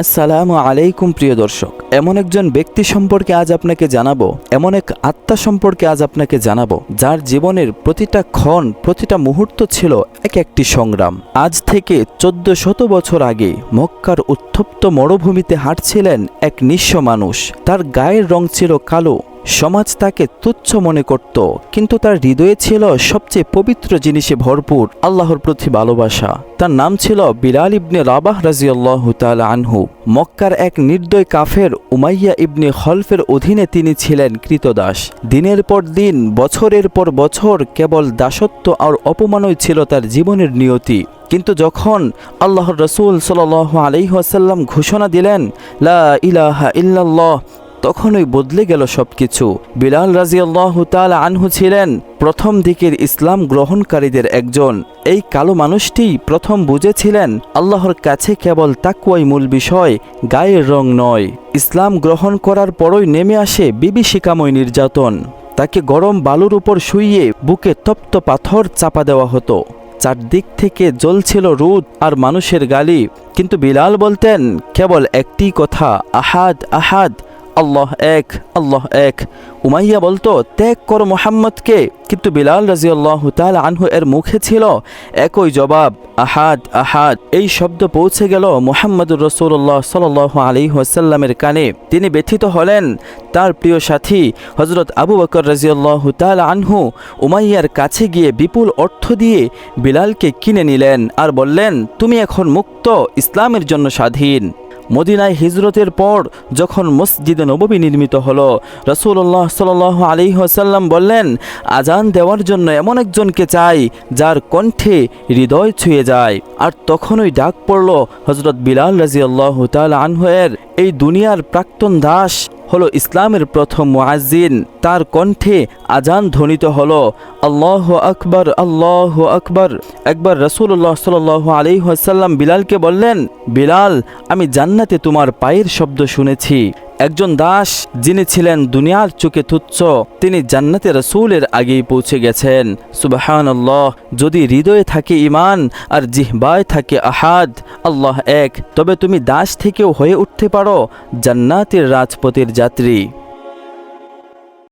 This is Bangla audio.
আসসালামু আলাইকুম, প্রিয় দর্শক। এমন একজন ব্যক্তি সম্পর্কে আজ আপনাকে জানাব, এমন এক আত্মা সম্পর্কে আজ আপনাকে জানাব, যার জীবনের প্রতিটা ক্ষণ, প্রতিটা মুহূর্ত ছিল এক একটি সংগ্রাম। আজ থেকে চোদ্দ শত বছর আগে মক্কার উত্তপ্ত মরুভূমিতে হাঁটছিলেন এক নিঃস্ব মানুষ। তার গায়ের রং ছিল কালো সমাজ তাকে তুচ্ছ মনে করত, কিন্তু তার হৃদয়ে ছিল সবচেয়ে পবিত্র জিনিসে ভরপুর আল্লাহর প্রতি ভালোবাসা। তার নাম ছিল বিলাল ইবনে রাবাহ রাজিয়াল্লাহ তাআলা আনহু। মক্কার এক নির্দয় কাফের উমাইয়া ইবনে খলফের অধীনে তিনি ছিলেন কৃতদাস। দিনের পর দিন, বছরের পর বছর কেবল দাসত্ব আর অপমানই ছিল তার জীবনের নিয়তি। কিন্তু যখন আল্লাহর রসুল সাল আলাইহাসাল্লাম ঘোষণা দিলেন, লা ইলাহা ইল্লাল্লাহ তখনই বদলে গেল সবকিছু। বিলাল রাজিয়াল্লাহ তাল আনহু ছিলেন প্রথম দিকের ইসলাম গ্রহণকারীদের একজন। এই কালো মানুষটি প্রথম বুঝেছিলেন, আল্লাহর কাছে কেবল তাকুয়াই মূল বিষয়, গায়ের রং নয়। ইসলাম গ্রহণ করার পরই নেমে আসে বিভীষিকাময় নির্যাতন। তাকে গরম বালুর উপর শুইয়ে বুকে তপ্ত পাথর চাপা দেওয়া হতো। চারদিক থেকে জ্বলছিল রোদ আর মানুষের গালি। কিন্তু বিলাল বলতেন, কেবল একটি কথা, আহাদ আহাদ। আল্লাহ এক আল্লাহ এক। উমাইয়া বলতো, ত্যাগ করো মোহাম্মদকে। কিন্তু বিলাল রাজিউল্লাহ তাল আনহু এর মুখে ছিল একই জবাব, আহাদ আহাদ। এই শব্দ পৌঁছে গেল মোহাম্মদুর রসুল্লাহ সাল আলী ওয়াসাল্লামের কানে। তিনি ব্যথিত হলেন। তার প্রিয় সাথী হজরত আবু বকর রাজিউল্লাহ তাল আনহু উমাইয়ার কাছে গিয়ে বিপুল অর্থ দিয়ে বিলালকে কিনে নিলেন আর বললেন, তুমি এখন মুক্ত, ইসলামের জন্য স্বাধীন। মদিনায় হিজরতের পর যখন মসজিদে নববী নির্মিত হলো রসুল্লাহ সাল আলী হাসাল্লাম বললেন আজান দেওয়ার জন্য এমন একজনকে চাই যার কণ্ঠে হৃদয় ছুঁয়ে যায়। আর তখনই ডাক পড়ল হজরত বিলাল রাজি আল্লাহ তাল আনহের এই দুনিয়ার প্রাক্তন দাস হলো ইসলামের প্রথম মুআজ্জিন। তার কণ্ঠে আজান ধ্বনিত হল, আল্লাহ আকবর আল্লাহ আকবর। একবার রসুল্লাহ সাল আলী আসাল্লাম বিলালকে বললেন, বিলাল, আমি জান্নাতে তোমার পায়ের শব্দ শুনেছি। একজন দাস যিনি ছিলেন দুনিয়ার চোখে তুচ্ছ, তিনি জান্নাতের রসুলের আগেই পৌঁছে গেছেন। সুবাহ যদি হৃদয়ে থাকে ইমান আর জিহবায় থাকে আহাদ, আল্লাহ এক, তবে তুমি দাস থেকেও হয়ে উঠতে পারো, জান্নাতের রাজপথের যাত্রী।